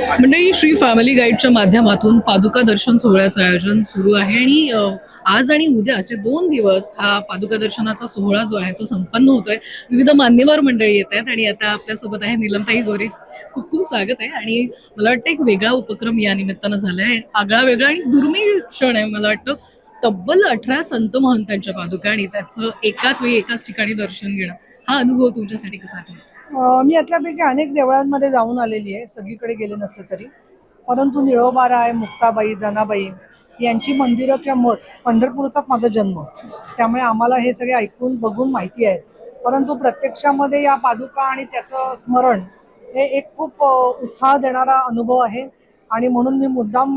मंडळी श्री फॅमिली गाईडच्या माध्यमातून पादुका दर्शन सोहळ्याचं आयोजन सुरू आहे आणि आज आणि उद्या असे दोन दिवस हा पादुका दर्शनाचा सोहळा जो आहे तो संपन्न होतोय. विविध मान्यवर मंडळी येत आहेत आणि आता आपल्यासोबत आहे निलमताई गोरे. खूप खूप स्वागत आहे आणि मला वाटतं एक वेगळा उपक्रम या निमित्तानं झाला आहे आगळा वेगळा आणि दुर्मिळ क्षण आहे मला वाटतं. तब्बल अठरा संत महंतांच्या पादुका आणि त्याचं एकाच वेळी एकाच ठिकाणी दर्शन घेणं. हा अनुभव तुमच्यासाठी कसा आहे मी यातल्यापैकी अनेक देवळांमध्ये जाऊन आलेली आहे. सगळीकडे गेले नसले तरी. परंतु निळोबारा आहे मुक्ताबाई जनाबाई यांची मंदिरं किंवा मठ पंढरपूरचाच माझा जन्म. त्यामुळे आम्हाला हे सगळे ऐकून बघून माहिती आहेत परंतु प्रत्यक्षामध्ये या पादुका आणि त्याचं स्मरण हे एक खूप उत्साह देणारा अनुभव आहे. आणि म्हणून मी मुद्दाम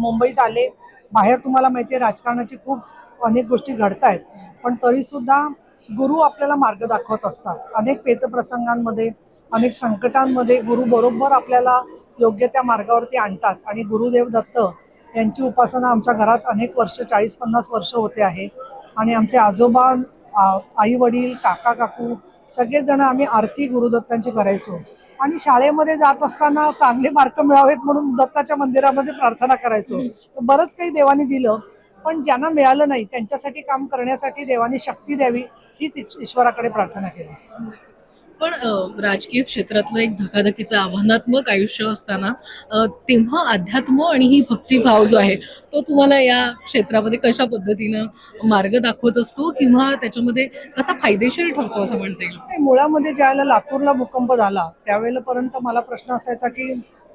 मुंबईत आले. बाहेर तुम्हाला माहिती आहे राजकारणाची खूप अनेक गोष्टी घडत आहेत पण तरीसुद्धा गुरु आपल्याला मार्ग दाखवत असतात. अनेक पेच प्रसंगांमध्ये अनेक संकटांमध्ये गुरु बरोबर आपल्याला योग्य त्या मार्गावरती आणतात. आणि गुरुदेव दत्त यांची उपासना आमच्या घरात अनेक वर्ष चाळीस पन्नास वर्ष होते आहे. आणि आमचे आजोबा आई वडील काका काकू सगळेच जण आम्ही आरती गुरुदत्तांची करायचो. आणि शाळेमध्ये जात असताना चांगले मार्क मिळावेत म्हणून दत्ताच्या मंदिरामध्ये प्रार्थना करायचो. बरंच काही देवाने दिलं. पण ज्यांना मिळालं नाही त्यांच्यासाठी काम करण्यासाठी देवाने शक्ती द्यावी हीच ईश्वराकडे प्रार्थना केली. पण राजकीय क्षेत्रातलं एक धकाधकीचं आव्हानात्मक आयुष्य असताना तेव्हा अध्यात्म आणि ही भक्तिभाव जो आहे तो तुम्हाला या क्षेत्रामध्ये कशा पद्धतीनं मार्ग दाखवत असतो किंवा त्याच्यामध्ये कसा फायदेशीर ठरतो असं म्हणता येईल? मुळामध्ये ज्यावेळेला लातूरला भूकंप झाला त्यावेळेला पर्यंत मला प्रश्न असायचा की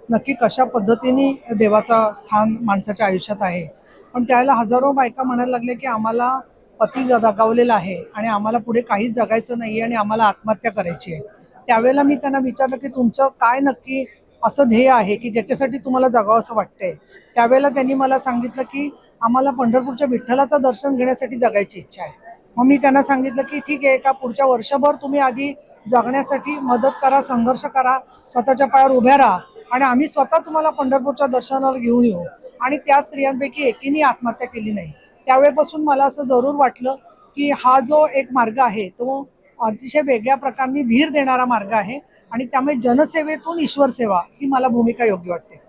नक्की कशा पद्धतीने देवाचा स्थान माणसाच्या आयुष्यात आहे? पण त्यावेळेला हजारो बायका म्हणायला लागल्या की आम्हाला पती दगावलेला आहे आणि आम्हाला पुढे काहीच जगायचं नाही आणि आम्हाला आत्महत्या करायची आहे. त्यावेळेला मी त्यांना विचारलं की तुमचं काय नक्की असं ध्येय आहे की ज्याच्यासाठी तुम्हाला जगावं असं वाटतंय? त्यावेळेला त्यांनी मला सांगितलं की आम्हाला पंढरपूरच्या विठ्ठलाचं दर्शन घेण्यासाठी जगायची इच्छा आहे. मग मी त्यांना सांगितलं की ठीक आहे का पुढच्या वर्षभर तुम्ही आधी जगण्यासाठी मदत करा संघर्ष करा स्वतःच्या पायावर उभ्या राहा आणि आम्ही स्वतः तुम्हाला पंढरपूरच्या दर्शनाला घेऊन येऊ. आणि त्या स्त्रियांपैकी एकीने आत्महत्या केली नाही. त्यावेळेपासून मला असं जरूर वाटलं की हा जो एक मार्ग आहे तो अतिशय वेगळ्या प्रकारने धीर देणारा मार्ग आहे आणि त्यामुळे जनसेवेतून ईश्वर सेवा ही मला भूमिका योग्य वाटते.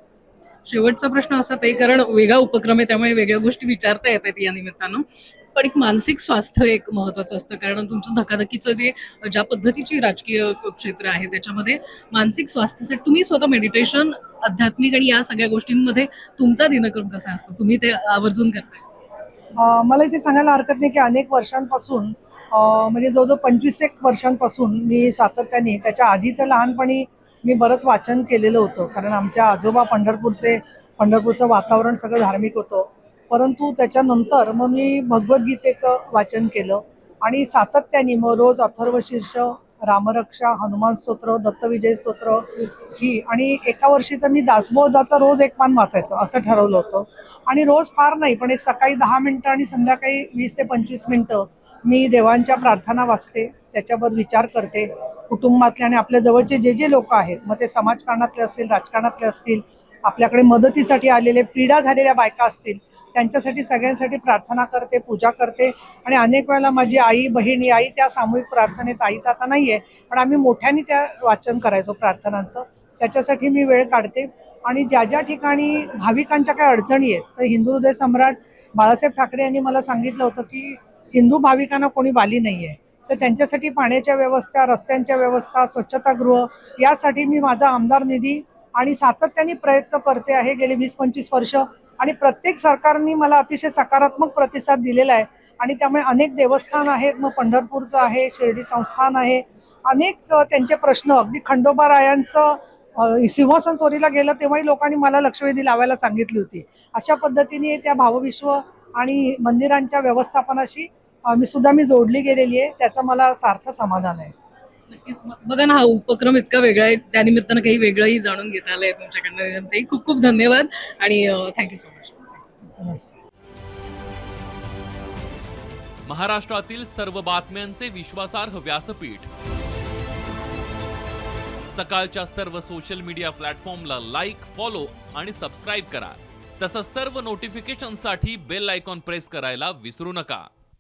शेवटचा प्रश्न असा ते कारण वेगळा उपक्रम आहे त्यामुळे वेगळ्या गोष्टी विचारता येतात या निमित्तानं. पण एक मानसिक स्वास्थ्य एक महत्वाचं असतं कारण तुमचं धकाधकीचं जे ज्या पद्धतीची राजकीय क्षेत्र आहे त्याच्यामध्ये मानसिक स्वास्थ्यासाठी तुम्ही स्वतः मेडिटेशन आध्यात्मिक आणि या सगळ्या गोष्टींमध्ये तुमचा दिनक्रम कसा असतो? तुम्ही ते आवर्जून करताय. मला इथे सांगायला हरकत नाही की अनेक वर्षांपासून म्हणजे जवळजवळ पंचवीस एक वर्षांपासून मी सातत्याने त्याच्या आधी तर लहानपणी मी बरंच वाचन केलेलं होतं. कारण आमच्या आजोबा पंढरपूरचे पंढरपूरचं वातावरण सगळं धार्मिक होतं. परंतु त्याच्यानंतर मग मी भगवद्गीतेचं वाचन केलं. आणि सातत्याने मग रोज अथर्व शीर्ष रामरक्षा हनुमान स्तोत्र दत्तविजय स्तोत्र ही. आणि एका वर्षी तर मी दासबोधाचा रोज एक पान वाचायचं असं ठरवलं होतं. आणि रोज फार नाही पण एक सकाळी दहा मिनटं आणि संध्याकाळी वीस ते पंचवीस मिनटं मी देवांच्या प्रार्थना वाचते त्याच्यावर विचार करते. कुटुंबातले आणि आपल्या जवळचे जे जे लोक आहेत मग ते समाजकारणातले असतील राजकारणातले असतील आपल्याकडे मदतीसाठी आलेले पीडा झालेल्या बायका असतील त्यांच्यासाठी सगळ्यांसाठी प्रार्थना करते पूजा करते. आणि अनेक वेळेला माझी आई बहीण आई त्या सामूहिक प्रार्थनेत आई तर आता नाही आहे पण आम्ही मोठ्याने त्या वाचन करायचो प्रार्थनांचं. त्याच्यासाठी मी वेळ काढते. आणि ज्या ज्या ठिकाणी भाविकांच्या काही अडचणी आहेत तर हिंदू हृदय सम्राट बाळासाहेब ठाकरे यांनी मला सांगितलं होतं की हिंदू भाविकांना कोणी बाली नाही आहे तर त्यांच्यासाठी पाण्याच्या व्यवस्था रस्त्यांच्या व्यवस्था स्वच्छतागृह यासाठी मी माझा आमदार निधी आणि सातत्याने प्रयत्न करते आहे. गेली वीस पंचवीस वर्ष आणि प्रत्येक सरकारने मला अतिशय सकारात्मक प्रतिसाद दिलेला आहे. आणि त्यामुळे अनेक देवस्थान आहेत मग पंढरपूरचं आहे शिर्डी संस्थान आहे. अनेक त्यांचे प्रश्न अगदी खंडोबारायांचं रायांचं सिंहासन चोरीला गेलं तेव्हाही लोकांनी मला लक्षवेधी लावायला सांगितली होती. अशा पद्धतीने त्या भावविश्व आणि मंदिरांच्या व्यवस्थापनाशी मी सुद्धा मी जोडली गेलेली आहे. त्याचं मला सार्थ समाधान आहे. नक्कीच. बघा ना हा उपक्रम इतका वेगळा आहे. त्यानिमित्तानं काही वेगळंही जाणून घेता आलंय तुमच्याकडनं. ते खूप खूप धन्यवाद आणि थँक्यू सो मच महाराष्ट्रातील सर्व बातम्यांचे विश्वासार्ह व्यासपीठ. सकाळच्या सर्व सोशल मीडिया प्लॅटफॉर्मला लाईक फॉलो आणि सबस्क्राईब करा. तसंच सर्व नोटिफिकेशनसाठी बेल आयकॉन प्रेस करायला विसरू नका.